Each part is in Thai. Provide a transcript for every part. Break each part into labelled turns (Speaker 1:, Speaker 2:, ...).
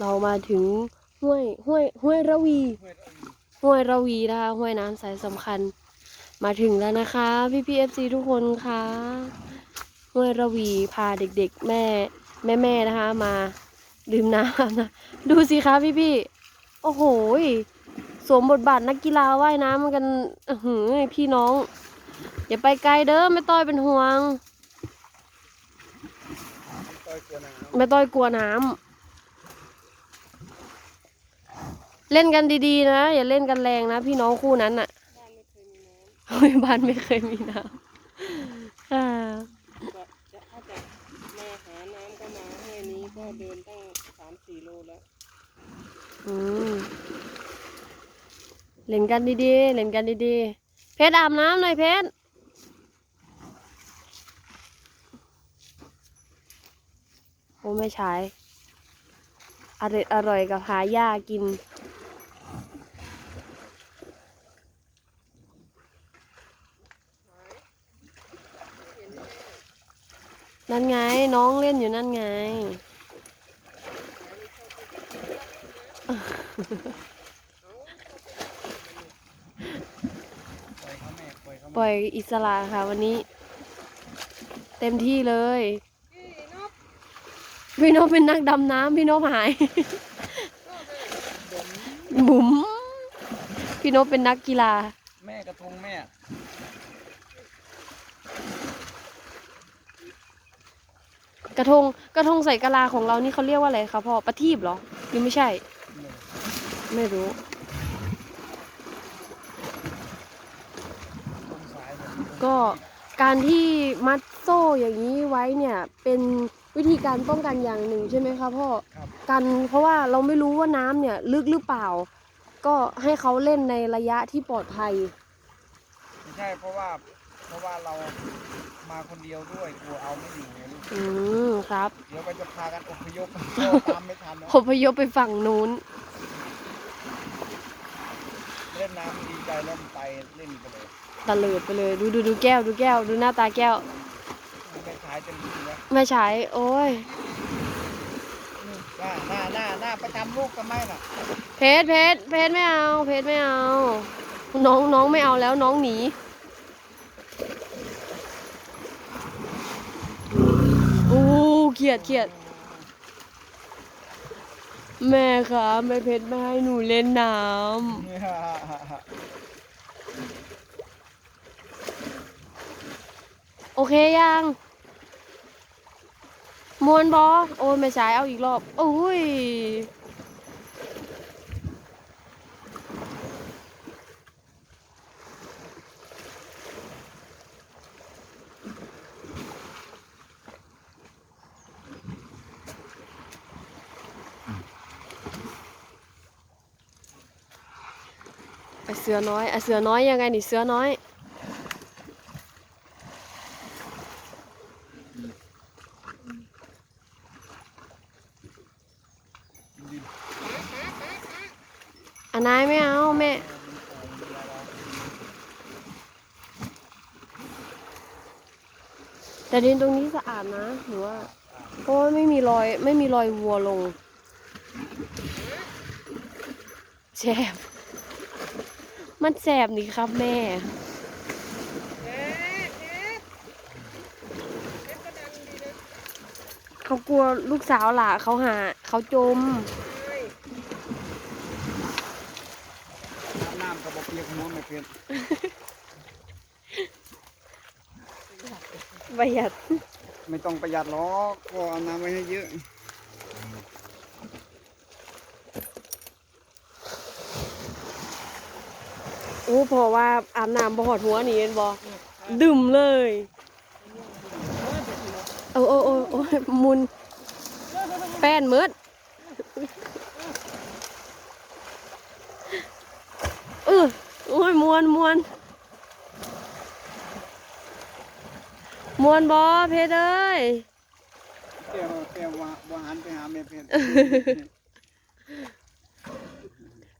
Speaker 1: เรามาถึงห้วยห้วยห้วยระวี ห้วยระวีนะคะห้วยน้ำสายสำคัญ มาถึงแล้วนะคะ พี่พีเอฟซีทุกคนคะห้วยระวีพาเด็กๆแม่แม่แม่ๆนะคะ มาดื่มน้ำนะดูสิคะพี่พี่ๆโอ้โหยสวมบทบาทนักกีฬาว่ายน้ำกันอื้อหือพี่น้อง อย่าไปไกลเด้อไม่ต้อยเป็นห่วง
Speaker 2: ต่อยกลัวน้
Speaker 1: ไม่ต้อยกลัวน้ำ เล่นกันดีๆนะ อย่าเล่นกันแรงนะ พี่น้องคู่นั้นน่ะ
Speaker 3: บ้านไม่เคยมีน้
Speaker 1: เฮ้ยบ้านไม่เคยมีน้ำอ่าำ
Speaker 3: ก็จะถ้าจะมาหาน้ำก็มาห้วยนี้ก็เดินตั้งสามสี่โลแล้ว
Speaker 1: อืมเล่นกันดีๆเล่นกันดีๆเพชรอาบน้ำหน่อยเพชรโอ้ไม่ใช่อร่อยอร่อยกับหาหญ้ากินนั่นไง น้องเล่นอยู่นั่นไง
Speaker 2: ปล่อยอิ
Speaker 1: สระค่ะวันนี้ เต็มที่เลย พี่นกเป็นนักดำน้ำพี่นกหาย บุ๋มพี่นกเป็นนักกีฬา
Speaker 2: แม่กระทงแม่
Speaker 1: กระทงกระทงใส่กะลาของเรานี่เขาเรียกว่าอะไรคะพ่อประทีปเหรอหรือไม่ใช่ ไม่รู้ก็การที่มัดโซ่อย่างนี้ไว้เนี่ยเป็นวิธีการป้องกันอย่างหนึ่งใช่ไหมคะพ่อกันเพราะว่าเราไม่รู้ว่าน้ำเนี่ยลึกหรือเปล่า ก็ให้เขาเล่นในระยะที่ปลอดภัย
Speaker 2: ไม่ใช่เพราะว่าเพราะว่าเรา มาคนเดียวด้วยกลัวเอาไม่อยู่ไงลูก
Speaker 1: อืมครับ
Speaker 2: เดี๋ยวก็จะพากันอพยพก็ตามไม่ทันนะ
Speaker 1: อพยพไปฝั่งนู้น
Speaker 2: เล่นน้ำดีใจแล้วมันไปเล่นไปเลย
Speaker 1: ตะเลิดไปเลย ดูดูดูแก้ว ดูแก้ว ดูหน้าตาแก้ว
Speaker 2: ไม่ใช้เต็มที่แล้ว
Speaker 1: ไม่ใช้โอ้ย
Speaker 2: หน้าหน้าหน้าหน้าประจำลูกกันไหมน่ะ
Speaker 1: เพชรเพชรเพชรไม่เอา เพชรไม่เอา น้องน้องไม่เอาแล้วน้องหนีอู้ เขียดเขียด แม่คะแม่เพชรไม่ให้หนูเล่นน้ำโอเคยังมวนบอโอ้ยไม่ใช่เอาอีกรอบโอ้ย เสือน้อยไอเสือน้อยยังไงนี่เสือน้อย อันนายไม่เอาแม่แต่ดินตรงนี้สะอาดนะหรือว่าเพราะว่าไม่มีรอยไม่มีรอยวัวลงแสบ มันแสบนี่ครับแม่เขากลัวลูกสาวหล่ะเขาหา เขาจม
Speaker 2: น้ำน้ำกระบอกเปียกหัวไม่เป็น
Speaker 1: ประหยัด
Speaker 2: ไม่ต้องประหยัดหรอกก็เอาน้ำไว้ให้เยอะ
Speaker 1: อ้เพราะว่าอาบน้ำบ่หอดหัวนี่เห็นบ่ดื่มเลย โอ้โอ้โอ้โอ้ยมุน แป้นมืดเออโอ้ยมวนมวนมวนบ่เพชรเอ้ย
Speaker 2: เปรี้ยวเปรี้ยวว่าว่าหันไปหาแม่เพชร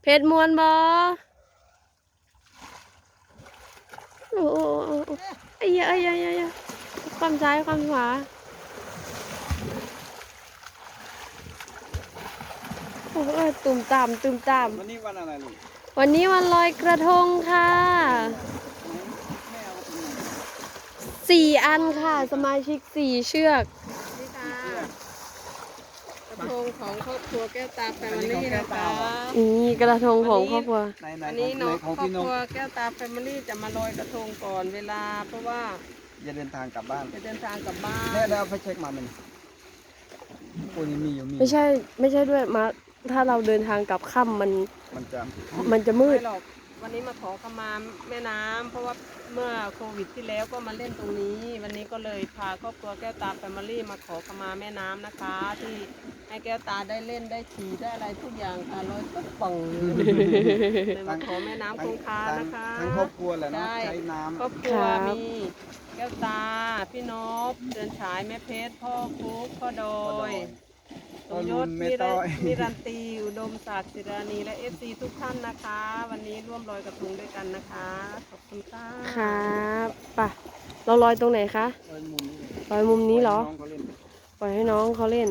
Speaker 1: เพชรมวนบ่โอ้ โอ้โอ้โอ้ไอ้ยาไอ้ยาไอ้ยาความซ้ายความขวาโอ้ยตุ่มตามตุ่มตาม
Speaker 2: วันนี้วันอะไรลูก
Speaker 1: วันนี้วันลอยกระทงค่ะสี่อันค่ะ สมาชิกสี่เชือก
Speaker 3: งของครอบครัวแก้วตาแฟมิลี่นะคะ
Speaker 1: นี่กระทงของครอบครัว
Speaker 2: ไหนไหน
Speaker 3: อัน
Speaker 2: ขอ
Speaker 3: นี้
Speaker 2: ง
Speaker 3: น้อง
Speaker 2: ไหนของ
Speaker 3: ครอบ
Speaker 2: พี่น
Speaker 3: ค
Speaker 2: ก
Speaker 3: รัวแก้วตาแฟมิลี่จะมาลอยกระทงก่อนเวลา เพราะว่า
Speaker 2: อย่าเดินทางกลับบ้าน
Speaker 3: จะเดินทางกลับบ้าน
Speaker 2: แม่ได้เอาไปเช็คมามันโอ้ยมีอยู่มี
Speaker 1: ไม่ใช่ไม่ใช่ด้วยมาถ้าเราเดินทางกลับค่ำมัน
Speaker 2: มันจะ
Speaker 1: มันจะมืด
Speaker 3: ไม่หรอก วันนี้มาขอขมาแม่น้ำเพราะว่าเมื่อโควิดที่แล้วก็มาเล่นตรงนี้ วันนี้ก็เลยพาครอบครัวแก้วตาแฟมิลี่มาขอขมาแม่น้ำนะคะ ที่ให้แก้วตาได้เล่นได้ขี่ได้อะไรทุกอย่างค่ะลอยตุ๊บป่องเลยมาขอแม่น้ำคงคา
Speaker 2: ทั้ง
Speaker 3: นะคะ
Speaker 2: ทั้งครอบครัวแหละเนาะ
Speaker 3: ใช่
Speaker 2: ใช้น้ำ
Speaker 3: ครอบครัว
Speaker 1: ครับ
Speaker 3: มีแก้วตา พี่นพเดือนฉายแม่เพชรพ่อคุกพ่อโดย สมยศ
Speaker 2: แม่
Speaker 3: มี
Speaker 2: ต้
Speaker 3: รั
Speaker 2: อนย
Speaker 3: มีรันตีอุดมศักดิ์ศิรานีและเอฟซีทุกท่านนะคะ วันนี้ร่วมลอยกระทงด้วยกันนะคะ ขอบคุณค่ะ
Speaker 1: ครับไป่ะเราลอยตรงไหนคะ
Speaker 2: เออมุมนี้เลย
Speaker 1: ลอยมุมนี้เหรอ
Speaker 2: น้องเขาเล่น
Speaker 1: ปล่อยให้น้องเขาเล่น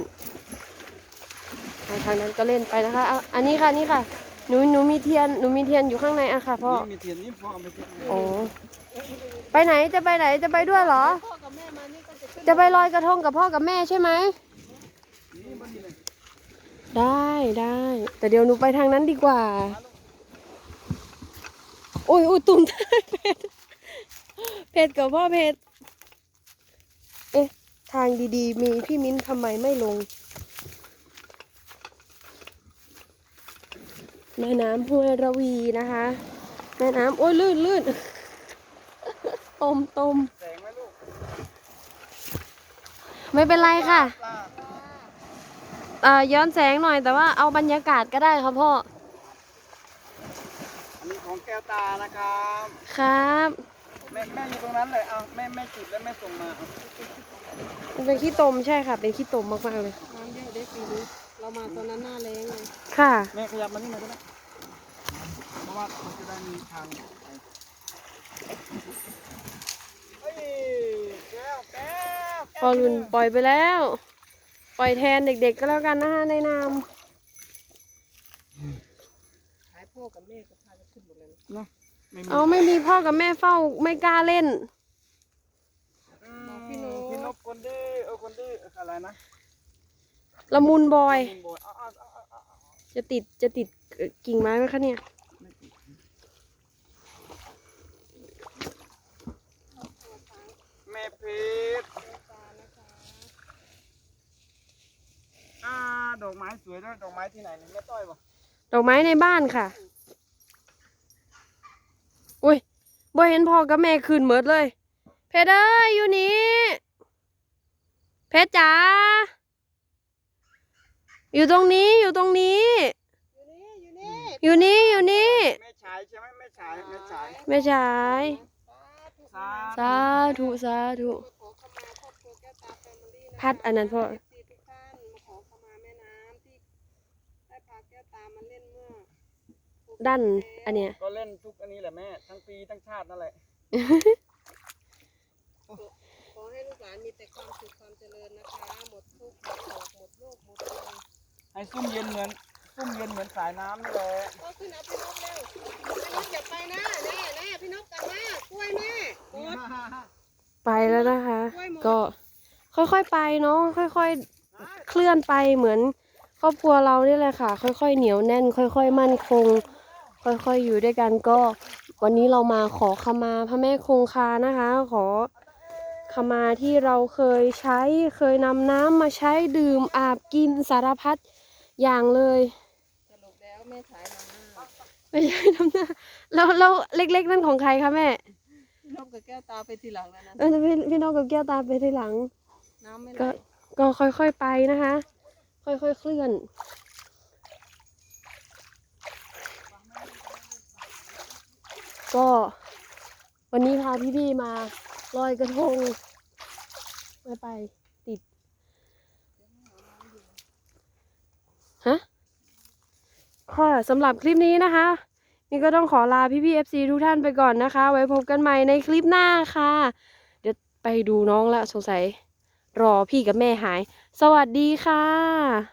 Speaker 1: ทางทางนั้นก็เล่นไปนะคะอะอันนี้ค่ะนี่ค่ะหนูหนูมีเทียนหนูมีเทียนอยู่ข้างในอะค่ะพ่อ
Speaker 2: นี่มีเทียนนี่พ่อเอาไปเช็ค
Speaker 1: อ๋อไปไหนจะไปไหนจะไปด้วยเหรอ
Speaker 3: พ่อกับแม่มานี่ก็จะขึ้น
Speaker 1: จะไปลอยกระทงกับพ่อกับแม่ใช่ไหม
Speaker 2: นี่มันนี่เลย
Speaker 1: ได้ได้ แต่เดี๋ยวหนูไปทางนั้นดีกว่า โอ้ยโอ้ยตุ่มเพชรเพชรกับพ่อเพชรเอ๊ะ ทางดีๆ มีพี่มิ้นทำไมไม่ลง แม่น้ำห้วยระวีนะคะ แม่น้ำโอ้ยลื่นลื่นตมตม
Speaker 2: ไหมลูก
Speaker 1: ไม่เป็นไรค่ะ เอ่อย้อนแสงหน่อยแต่ว่าเอาบรรยากาศก็ได้ครับพ่อ
Speaker 2: อันนี้ของแก้วตานะครับ
Speaker 1: ครับ
Speaker 2: แม่แม่อยู่ตรงนั้นเลยเอาแม่แม่จุดแล้วแม่ส่งมาเอา
Speaker 1: มันเป็นขี้ตมใช่ค่ะ เป็นขี้ตมมากๆเลย
Speaker 3: น้ำเยอะได้ปีนี้เรามาตอนนั้นหน้าแรงเลย
Speaker 1: ค่ะ
Speaker 2: แม่ขยับมานี่หน่อยก็ได้เพราะว่ามันจะได้มีทางไปเฮ้ยแก้วแก้วแก้ว
Speaker 1: พอรุนปล่อยไปแล้ว ปล่อยแทนเด็กๆก็แล้วกันนะฮะในนาม
Speaker 3: ขายพ่อกับแม่ก็พาจะขึ้นหมดเลยนะ
Speaker 2: เนาะไม่มี
Speaker 1: เอาไม่มีพ่อกับแม่เฝ้าไม่กล้าเล่น
Speaker 2: อืมพี่นกคนดื้อเออคนดื้ออะไรนะ
Speaker 1: ละมุนบอย
Speaker 2: คุณโบยเอาเอาเอาเอาเอา
Speaker 1: จะติดจะติดเอ่อกิ่งไม้ไหมคะเนี่ย
Speaker 2: แม่เพชร อ่าดอกไม้สวยด้วยดอกไม้ที่ไหนเนี่ยแม่ต้อยบอก
Speaker 1: ดอกไม้ในบ้านค่ะ อุ้ยบ่เห็นพ่อกับแม่คืนเหมิดเลย เพชรเอ้ยอยู่นี่ เพชรจ๋า อยู่ตรงนี้อยู่ตรงนี้
Speaker 3: อยู่นี่อยู่นี่
Speaker 1: อยู่นี่อยู่นี่
Speaker 2: แม่ชายใช่ไหมแม่ชายแม่ชาย
Speaker 1: แม่ชาย
Speaker 2: สา
Speaker 1: สาธุสาธุ
Speaker 3: ขอขมาครอบครัวแก้วตาแฟมิลี่นะ
Speaker 1: พัดอันนั้นพ่อ
Speaker 3: เอฟซีทุกท่านมาขอขมาแม่น้ำที่ได้พาแก้วตา มาเล่นเมื่อ
Speaker 1: ด้านอันเนี้ย
Speaker 2: ก็เล่นทุกอันนี้แหละแม่ ทั้งปีทั้งชาตินั่นแหละ
Speaker 3: ขอให้ลูกหลานมีแต่ความสุขความเจริญนะคะ หมดทุกข์หมดโศกหมดโรคหมดภัย
Speaker 2: ให้ซุ่มเย็นเหมือนซุ่มเย็นเหมือนสายน้ำนี่แหละ
Speaker 3: ก็ขึ้นเอาพี่นกเร็วพี่นกอย่าไปนะแน่แน่พี่นกกลับมากล้วยแม่กด
Speaker 1: ไปแล้วนะคะ ก็ค่อยๆไปเนาะค่อยๆ เคลื่อนไปเหมือน ครอบครัวเรานี่แหละค่ะ ค่อย ๆ เหนียวแน่น ค่อย ๆ มั่นคง ค่อยๆอยู่ด้วยกันก็ วันนี้เรามาขอขมาพระแม่คงคานะคะ ขอขมาที่เราเคยใช้เคยนำน้ำมาใช้ดื่มอาบกินสารพัดอย่างเลย
Speaker 3: สรุปแล้วแม่สายมาหน้า
Speaker 1: ไม่ใช่น้ำหน้าแล้วแล้วเล็ก ๆ นั่นของใครคะแม่
Speaker 3: พี่นกกับแก้วตาไปทีหลังแล้วนะ
Speaker 1: เออพี่พี่น้องกับแก้วตาไปทีหลัง
Speaker 3: น้ำไม่ไหล
Speaker 1: ก็ก็ค่อยๆไปนะคะ ค่อยๆเคลื่อน ก็วันนี้พาพี่ๆมาลอยกระทงไม่ไปติด ฮะค่ะสำหรับคลิปนี้นะคะ นี่ก็ต้องขอลาพี่ๆ FC ทุกท่านไปก่อนนะคะ ไว้พบกันใหม่ในคลิปหน้าค่ะ เดี๋ยวไปดูน้องละสงสัย รอพี่กับแม่หาย สวัสดีค่ะ